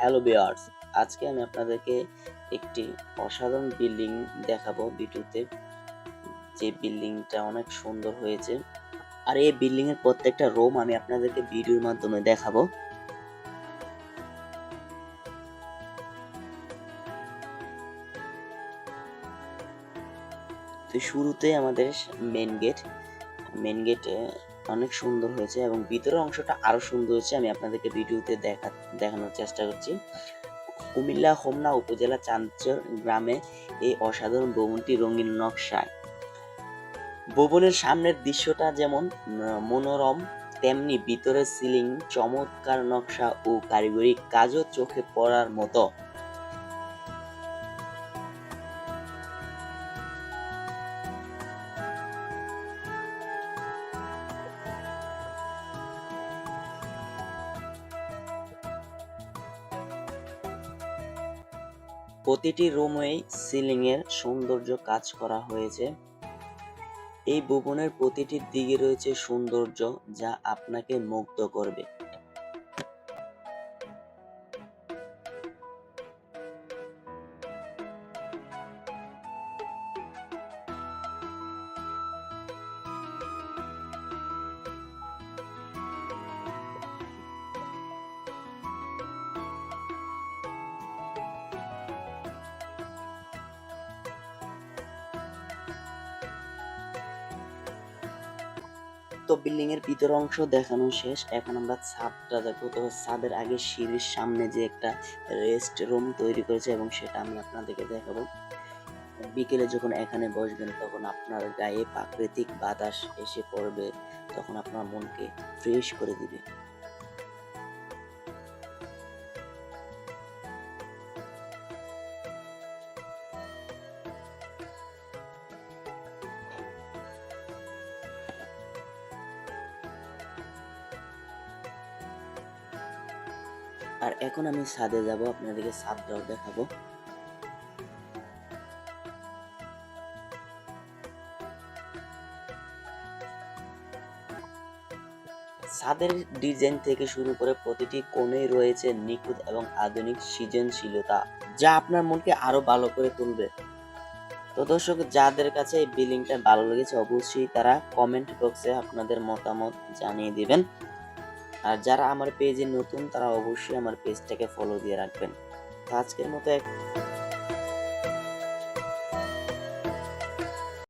Hello বিয়ার্স আজকে আমি আপনাদেরকে একটি অসাধারণ বিল্ডিং দেখাবো ভিডিওতে। যে বিল্ডিংটা অনেক সুন্দর হয়েছে। আর এই বিল্ডিং এর প্রত্যেকটা রুম আমি আপনাদেরকে ভিডিওর মাধ্যমে দেখাবো। তো শুরুতে আমাদের মেন গেট মেন গেট অনেক সুন্দর হয়েছে এবং ভিতরের অংশটা আরও সুন্দর হয়েছে। আমি আপনাদেরকে ভিডিওতে দেখা দেখানোর চেষ্টা করছি। কুমিল্লা হোমনা উপজেলা চাঁদচর গ্রামে এই অসাধারণ ভবনটি রঙিন নকশায়। ভবনের সামনের দৃশ্যটা যেমন মনোরম, তেমনি ভিতরের সিলিং চমৎকার নকশা ও কারিগরি কাজও চোখে পড়ার মতো। প্রতিটি রুমেই সিলিং এর সৌন্দর্য কাজ করা হয়েছে। এই ভবনের প্রতিটি দিকে রয়েছে সৌন্দর্য যা আপনাকে মুগ্ধ করবে। তো বিল্ডিং এর ভিতর অংশ দেখানো শেষ। এখন আমরা ছাদটা দেখব। তবে ছাদের আগে সিঁড়ির সামনে যে একটা রেস্ট রুম তৈরি করেছে এবং সেটা আমি আপনাদেরকে দেখাবো। বিকেলে যখন এখানে বসবেন, তখন আপনার গায়ে প্রাকৃতিক বাতাস এসে পড়বে। তখন আপনার মনকে ফ্রেশ করে দিবে। আর এখন আমি ছাদে যাব, আপনাদেরকে ছাদটাও দেখাবো। ছাদের ডিজাইন থেকে শুরু করে প্রতিটি কোণেই রয়েছে নিখুঁত এবং আধুনিক সৃজনশীলতা, যা আপনার মনকে আরও ভালো করে তুলবে। তো দর্শক, যাদের কাছে এই বিল্ডিংটা ভালো লেগেছে, অবশ্যই তারা কমেন্ট বক্সে আপনাদের মতামত জানিয়ে দিবেন। আর যারা আমার পেজে নতুন, তারা অবশ্যই আমার পেজটাকে ফলো দিয়ে রাখবেন। আজকের মতো এক